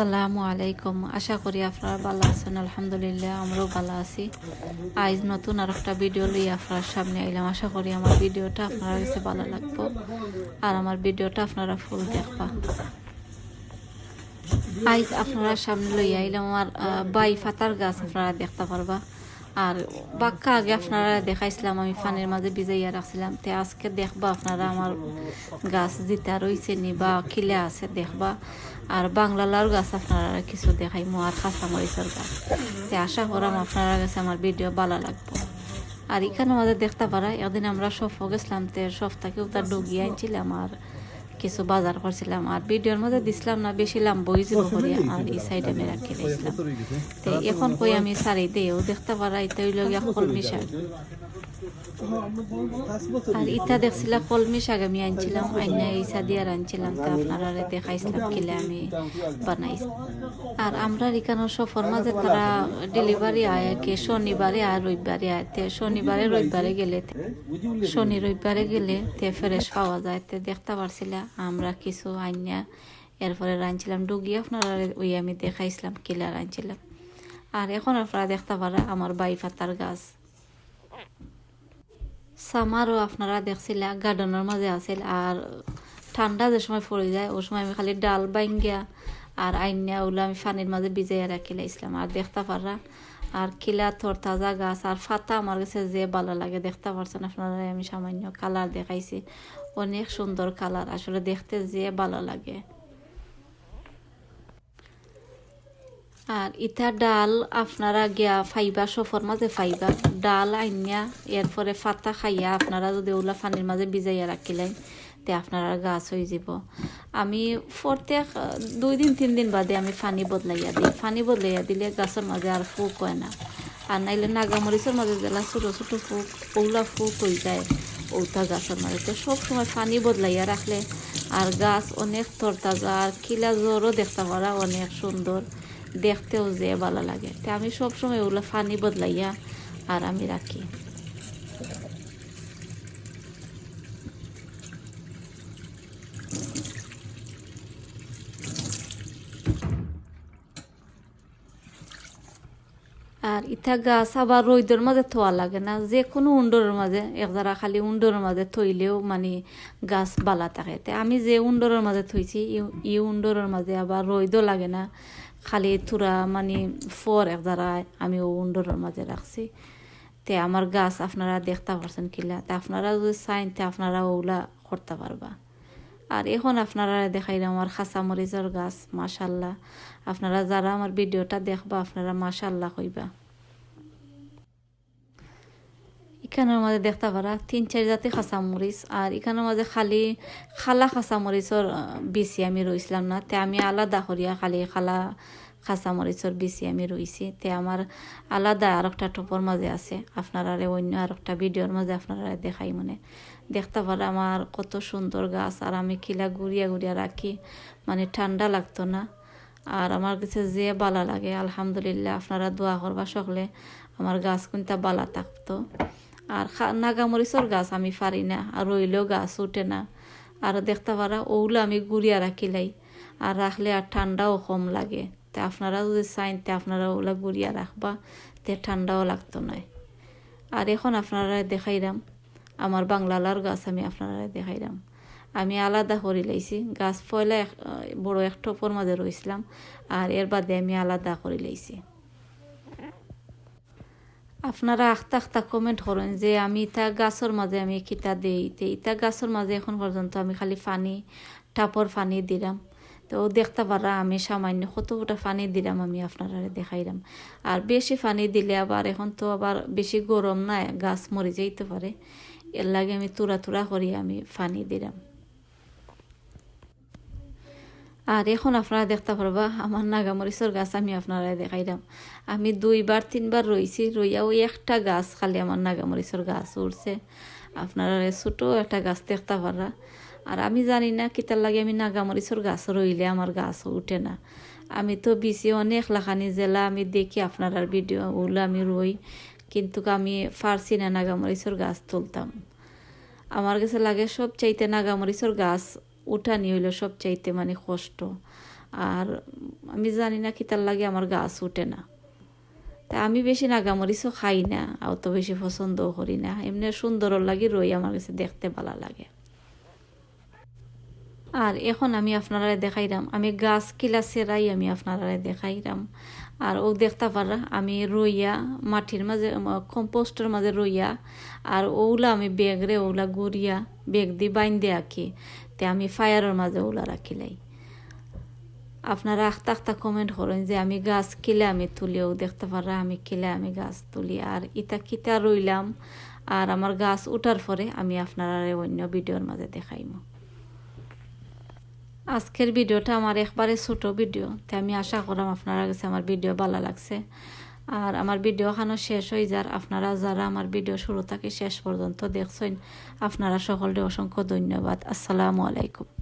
আসসালামু আলাইকুম। আশা করি আপনারা ভালো আছেন। আলহামদুলিল্লাহ, আমরাও ভালো আছি। আজ নতুন আর একটা ভিডিও লই আপনার সামনে আইলাম। আশা করি আমার ভিডিওটা আপনার কাছে ভালো লাগবো। আর আমার ভিডিওটা আপনারা ফুল দেখবা। আজ আপনারা সামনে লই আইলাম। আমার বাই ফাতার গাছ আপনারা দেখতে পারবা। আর বাক্কা আগে আপনারা দেখাইছিলাম, আমি ফানের মাঝে ভিজাইয়া রাখছিলাম। তে আজকে দেখবা আপনারা আমার গাছ জিতা রয়েছে নি বা খিলে আছে দেখবা। আর বাংলা লাউর গাছ আপনারা কিছু দেখাইমো, আর খাসা মরিচের গাছ। তে আশা করাম আপনারা কাছে আমার ভিডিও ভালো লাগবো। আর এখানে আমাদের দেখতে পারা একদিন আমরা সফ গেছিলাম, তে সফ থেকেও তার ডুগিয়ে আনছিলাম, আর কিছু বাজার করছিলাম আর ভিডিওর মধ্যে দিছিলাম না বেশি লাম বই যাব করি আর এই সাইডে আমি রাখি দিয়েছিলাম তো এখন কই আমি সারি দিয়েও দেখতে পারা এটা হইল গিয়া কলমি শাক আর ইটা দেখছিলা কলমি শাক আমি আনছিলাম, আইনা ইসা দিয়ে আনছিলাম, তো আপনারা দেখাইছিলাম কিলে আমি বানাইছি আর আমরা এখানে সফর মাঝে তারা ডেলিভারি আয় কে শনিবারে আর রবিবারে আয় শনিবারে, রবিবারে গেলে শনি, রবিবারে গেলে তে ফ্রেশ পাওয়া যায়, তে দেখতে পারছিলা আমরা কিছু আইনা এরপরে রাঁধছিলাম ডুগি আপনারা ওই আমি দেখাইছিলাম কিলা রাঁধছিলাম আর এখন আপনারা দেখতে পারা আমার বাই পাতার গাছ। সামারও আপনারা দেখছিলা গার্ডেনের মাঝে আছিল আর ঠান্ডা যে সময় পড়ে যায়, ওই সময় আমি খালি ডাল বাইঙ্গিয়া আর আইনিয়া ওগুলো আমি পানির মাঝে ভিজাইয়া রাখি লাইছিলাম আর দেখতে পারা আর কিলা থর তাজা গাছ আর ফাতা আমার কাছে যে ভালো লাগে, দেখতে পারছেন আপনারা আমি সামান্য কালার দেখাইছি। অনেক সুন্দর কালার আসলে দেখতে যে ভালো লাগে। আর ইটা ডাল আপনারা গিয়া ফাইবা, সফর মাঝে ফাইবা। ডাল আইনিয়া এরপরে ফাতা খাইয়া আপনারা যদি ওগুলা পানির মাঝে ভিজাইয়া রাখিলেন, তে আপনারা গাছ হয়ে যাব। আমি প্রত্যেক দুই দিন, তিন দিন বাদে আমি পানি বদলাইয়া দিই। পানি বদলাইয়া দিলে গাছের মাঝে আর ফুক হয় না। আর নাইলে নাগামরিচের মাঝে জেলা ছোটো ছোটো ফুক ওগুলা ফুক হয়ে যায় ওটা গাছের মাঝে। তো সব সময় পানি বদলাইয়া রাখলে আর গাছ অনেক তরতাজা, আর কিলা জ্বরও দেখতে পারা অনেক সুন্দর। দেখতেও যে ভালো লাগে। তো আমি সবসময় ওগুলো ফানি বদলাইয়া আর আমি রাখি। আর ইটা গাছ আবার রোদের মাঝে থোয়া লাগে না যে কোনো উন্ডরের মাঝে একদারা খালি উন্ডরের মাঝে থইলেও মানে গাছ বালা থাকে। তে আমি যে উন্ডরের মাঝে থইছি ই- উন্ডরের মাঝে আবার রোদও লাগে না, খালি থুরা মানে ফর একদারা আমি ও উন্ডরের মাঝে রাখছি। তে আমার গাছ আপনারা দেখতে পারছেন কিলা, তে আপনারা যদি চাইন, তে আপনারা ওগুলা করতে পারবা। আর এখন আপনারা দেখাইলাম আমার খাসা মরিচের গাছ মাশাল্লাহ আপনারা যারা আমার ভিডিওটা দেখবা, আপনারা মাশাল্লাহ কইবা। এখানের মাঝে দেখতে পারা তিন চার জাতি খাসা মরিচ আর এখানের মাঝে খালি খালা খাসা মরিচর বিচি আমি রইছিলাম না, তে আমি আলাদা করিয়া খালি খালা খাসা মরিচর বিচি আমি রইছি। তে আমার আলাদা আর একটা টপর মাঝে আছে আপনারা অন্য আর একটা ভিডিওর মাঝে আপনারা দেখাই মানে। দেখতে পারা আমার কত সুন্দর গাছ, আর আমি কিলা গুড়িয়া গুড়িয়া রাখি মানে ঠান্ডা লাগতো না। আর আমার কাছে যে বালা লাগে, আলহামদুলিল্লাহ, আপনারা দোয়া করবা সকলে, আমার গাছ কোনটা বালা থাকতো। আর নাগামরিচর গাছ আমি পারি না, আর রইলেও গাছ উঠে না। আর দেখতে পারা ওগুলো আমি গুড়িয়া রাখিলাই, আর রাখলে আর ঠান্ডাও কম লাগে। তে আপনারা যদি চাইন তে আপনারা ওগুলা গুড়িয়া রাখবা, তে ঠান্ডাও লাগতো না আর এখন আপনারা দেখাইলাম আমার বাংলালার গাছ আমি আপনারা দেখাইলাম আমি আলাদা করে লাইছি, গাছ পয়লা এক- বড় এক টপর মাঝে রইছিলাম, আর এর বাদে আমি আলাদা করে লাইছি। আপনারা আখতা আখতা কমেন্ট করেন যে আমি ইতা গাছের মাঝে আমি কিতা দেই। ইতা গাছের মাঝে এখন পর্যন্ত আমি খালি পানি টাপর পানি দিলাম তো দেখতে পারা, আমি সামান্য কতটা পানি দিলাম আমি আপনারা দেখাইলাম। আর বেশি পানি দিলে আবার এখন তো আবার বেশি গরম না গাছ মরে যাইতে পারে। এর লাগে আমি তুরা তুরা করি আমি পানি দিলাম। আর এখন আপনারা দেখতে পারবা, আমার নাগামরিচর গাছ আমি আপনারা দেখাইলাম। আমি দুইবার, তিনবার রইছি, রইয়া ওই একটা গাছ খালি আমার নাগামরিচর গাছ উঠছে আপনারা ছোটো একটা গাছ দেখতে পারা। আর আমি জানি না কিতার লাগে আমি নাগামরিচর গাছ রইলে আমার গাছ উঠে না। আমি তো বিচি অনেক লাখানি জেলা, আমি দেখি আপনার ভিডিও ওগুলো আমি রই, কিন্তু আমি ফার্সি না নাগামরিচর গাছ তুলতাম। আমার কাছে লাগে সব চাইতে নাগামরিচর গাছ উঠানি হইল সব চাইতে মানে কষ্ট। আর আমি জানি না কি তার লাগে আমার গাছ উঠে না। তা আমি বেশি নাগামরিচও খাই না অত বেশি পছন্দও করি না। এমনি সুন্দরও লাগে, রই আমার কাছে দেখতে ভালো লাগে। আর এখন আমি আপনারা দেখাইলাম আমি গাছ কিলা সেরাই আমি আপনারা দেখাইলাম আর ও দেখতে পারা, আমি রইয়া মাটির মাঝে কম্পোস্টের মাঝে রইয়া, আর ওগুলা আমি বেগরে ওগুলা গড়িয়া বেগ দি বাইন্দে আঁকি। তে আমি ফায়ারের মাঝে ওগুলা রাখিলাই। আপনারা আখতা আখতা কমেন্ট করেন যে আমি গাছ কিলে আমি তুলিও, দেখতে পারা আমি কিলে আমি গাছ তুলি। আর ইটা কিতা রইলাম, আর আমার গাছ উঠার পরে আমি আপনারা অন্য ভিডিওর মাঝে দেখাইমু। আজকের ভিডিওটা আমার একবারে ছোট ভিডিও, তাই আমি আশা করাম আপনারা কাছে আমার ভিডিও ভালো লাগছে। আর আমার ভিডিও শেষ হয়ে যার, আপনারা যারা আমার ভিডিও শুরু থেকে শেষ পর্যন্ত দেখছেন, আপনারা সকলকে অসংখ্য ধন্যবাদ। আসসালামু আলাইকুম।